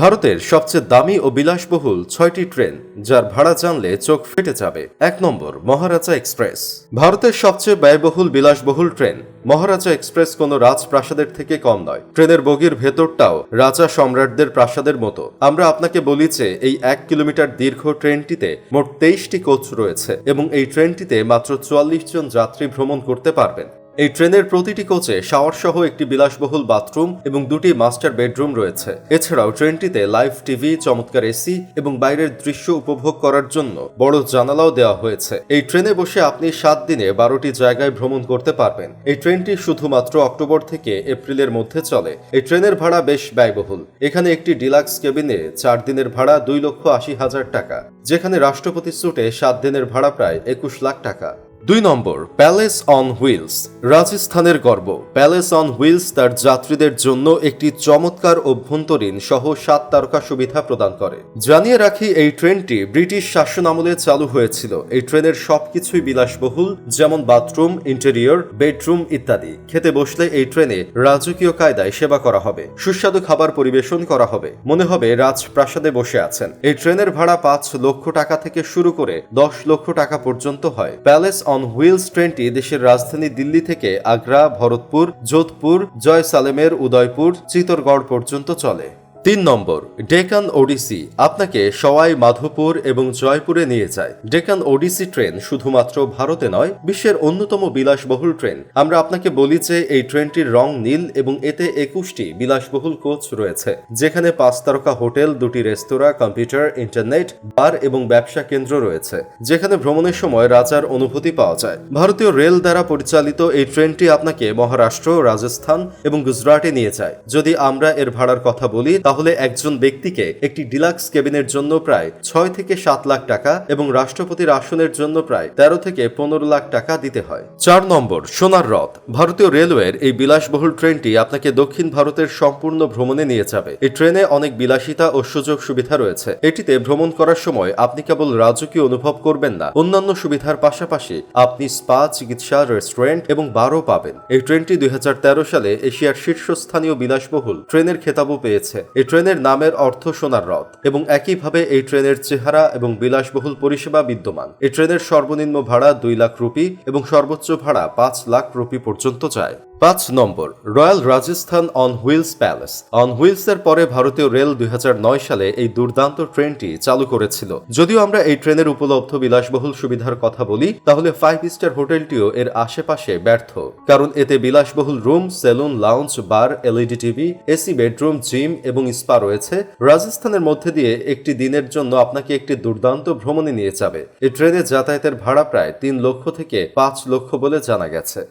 ভারতের সবচেয়ে দামি ও বিলাসবহুল ছয়টি ট্রেন, যার ভাড়া জানলে চোখ ফেটে যাবে। এক নম্বর, মহারাজা এক্সপ্রেস। ভারতের সবচেয়ে ব্যয়বহুল, বিলাসবহুল ট্রেন, মহারাজা এক্সপ্রেস কোনো রাজপ্রাসাদের থেকে কম নয়। ট্রেনের বগির ভেতরটাও রাজা সম্রাটদের প্রাসাদের মতো। আমরা আপনাকে বলি যে, এই এক কিলোমিটার দীর্ঘ ট্রেনটিতে মোট তেইশটি কোচ রয়েছে এবং এই ট্রেনটিতে মাত্র চুয়াল্লিশ জন যাত্রী ভ্রমণ করতে পারবেন। এই ট্রেনের প্রতিটি কোচে শাওয়ার সহ একটি বিলাসবহুল বাথরুম এবং দুটি মাস্টার বেডরুম রয়েছে। এছাড়াও ট্রেনটিতে লাইভ টিভি, চমৎকার এসি এবং বাইরের দৃশ্য উপভোগ করার জন্য বড় জানালাও দেওয়া হয়েছে। এই ট্রেনে বসে আপনি সাত দিনে বারোটি জায়গায় ভ্রমণ করতে পারবেন। এই ট্রেনটি শুধুমাত্র অক্টোবর থেকে এপ্রিলের মধ্যে চলে। এই ট্রেনের ভাড়া বেশ ব্যয়বহুল। এখানে একটি ডিলাক্স কেবিনে চার দিনের ভাড়া দুই লক্ষ আশি হাজার টাকা, যেখানে রাষ্ট্রপতি স্যুটে সাত দিনের ভাড়া প্রায় একুশ লাখ টাকা। দুই নম্বর প্যালেস অন হুইলস রাজস্থানের গর্ব। প্যালেস অন হুইলস তার যাত্রীদের জন্য একটি চমৎকার অভ্যন্তরীণ সহ সাত তারকা সুবিধা প্রদান করে। জানিয়ে রাখি, এই ট্রেনটি ব্রিটিশ শাসন আমলে চালু হয়েছিল। এই ট্রেনের সবকিছুই বিলাসবহুল, যেমন বাথরুম, ইন্টেরিয়র, বেডরুম ইত্যাদি। খেতে বসলে এই ট্রেনে রাজকীয় কায়দায় সেবা করা হবে, সুস্বাদু খাবার পরিবেশন করা হবে। মনে হবে রাজপ্রাসাদে বসে আছেন। এই ট্রেনের ভাড়া পাঁচ লক্ষ টাকা থেকে শুরু করে দশ লক্ষ টাকা পর্যন্ত হয়। প্যালেস অন হুইলস ট্রেনটি দেশের রাজধানী দিল্লি থেকে আগ্রা, ভরতপুর, যোধপুর, জয়সালেমের উদয়পুর, চিতরগড় পর্যন্ত চলে। তিন নম্বর, ডেকান ওডিসি আপনাকে সওয়াই মাধোপুর এবং জয়পুরে নিয়ে যায়। ডেকান ওডিসি ট্রেন শুধুমাত্র ভারতে নয়, বিশ্বের অন্যতম বিলাসবহুল ট্রেন। আমরা আপনাকে বলি যে এই ট্রেনটির রং নীল এবং এতে একুশটি বিলাসবহুল কোচ রয়েছে, যেখানে পাঁচ তারকা হোটেল, দুটি রেস্তোরাঁ, কম্পিউটার, ইন্টারনেট, বার এবং ব্যবসা কেন্দ্র রয়েছে, যেখানে ভ্রমণের সময় রাজার অনুভূতি পাওয়া যায়। ভারতীয় রেল দ্বারা পরিচালিত এই ট্রেনটি আপনাকে মহারাষ্ট্র, রাজস্থান এবং গুজরাটে নিয়ে যায়। যদি আমরা এর ভাড়ার কথা বলি তাহলে একজন ব্যক্তিকে একটি ডিলাক্স কেবিনের জন্য প্রায় ছয় থেকে সাত লাখ টাকা এবং রাষ্ট্রপতির আসনের জন্য প্রায় তেরো থেকে পনেরো লাখ টাকা দিতে হয়। চার নম্বর, সোনার রথ। ভারতীয় রেলওয়ের এই বিলাসবহুল ট্রেনটি আপনাকে দক্ষিণ ভারতের সম্পূর্ণ ভ্রমণে নিয়ে যাবে। এই ট্রেনে অনেক বিলাসিতা ও সুযোগ সুবিধা রয়েছে। এটিতে ভ্রমণ করার সময় আপনি কেবল রাজকীয় অনুভব করবেন না, অন্যান্য সুবিধার পাশাপাশি আপনি স্পা, চিকিৎসা, রেস্টুরেন্ট এবং বারও পাবেন। এই ট্রেনটি দুই হাজার তেরো সালে এশিয়ার শীর্ষস্থানীয় বিলাসবহুল ট্রেনের খেতাবও পেয়েছে। এই ট্রেনের নামের অর্থ সোনার রথ, এবং একইভাবে এই ট্রেনের চেহারা এবং বিলাসবহুল পরিষেবা বিদ্যমান। এই ট্রেনের সর্বনিম্ন ভাড়া দুই লাখ রুপি এবং সর্বোচ্চ ভাড়া পাঁচ লাখ রুপি পর্যন্ত যায় পাঁচ নম্বর, royal Rajasthan on wheels palace. On wheels এর পরে ভারতীয় রেল দুই হাজার নয় সালে এই দুর্দান্ত ট্রেনটি চালু করেছিল। যদিও আমরা এই ট্রেনের উপলব্ধ বিলাসবহুল সুবিধার কথা বলি, তাহলে ফাইভ স্টার হোটেলটিও এর আশেপাশে ব্যর্থ। কারণ এতে বিলাসবহুল room, saloon lounge bar LED TV AC bedroom gym এবং স্পা রয়েছে। রাজস্থানের মধ্যে দিয়ে একটি দিনের জন্য আপনাকে একটি দুর্দান্ত ভ্রমণে নিয়ে যাবে। এই ট্রেনে যাতায়াতের ভাড়া প্রায় তিন লক্ষ থেকে পাঁচ লক্ষ বলে জানা গেছে।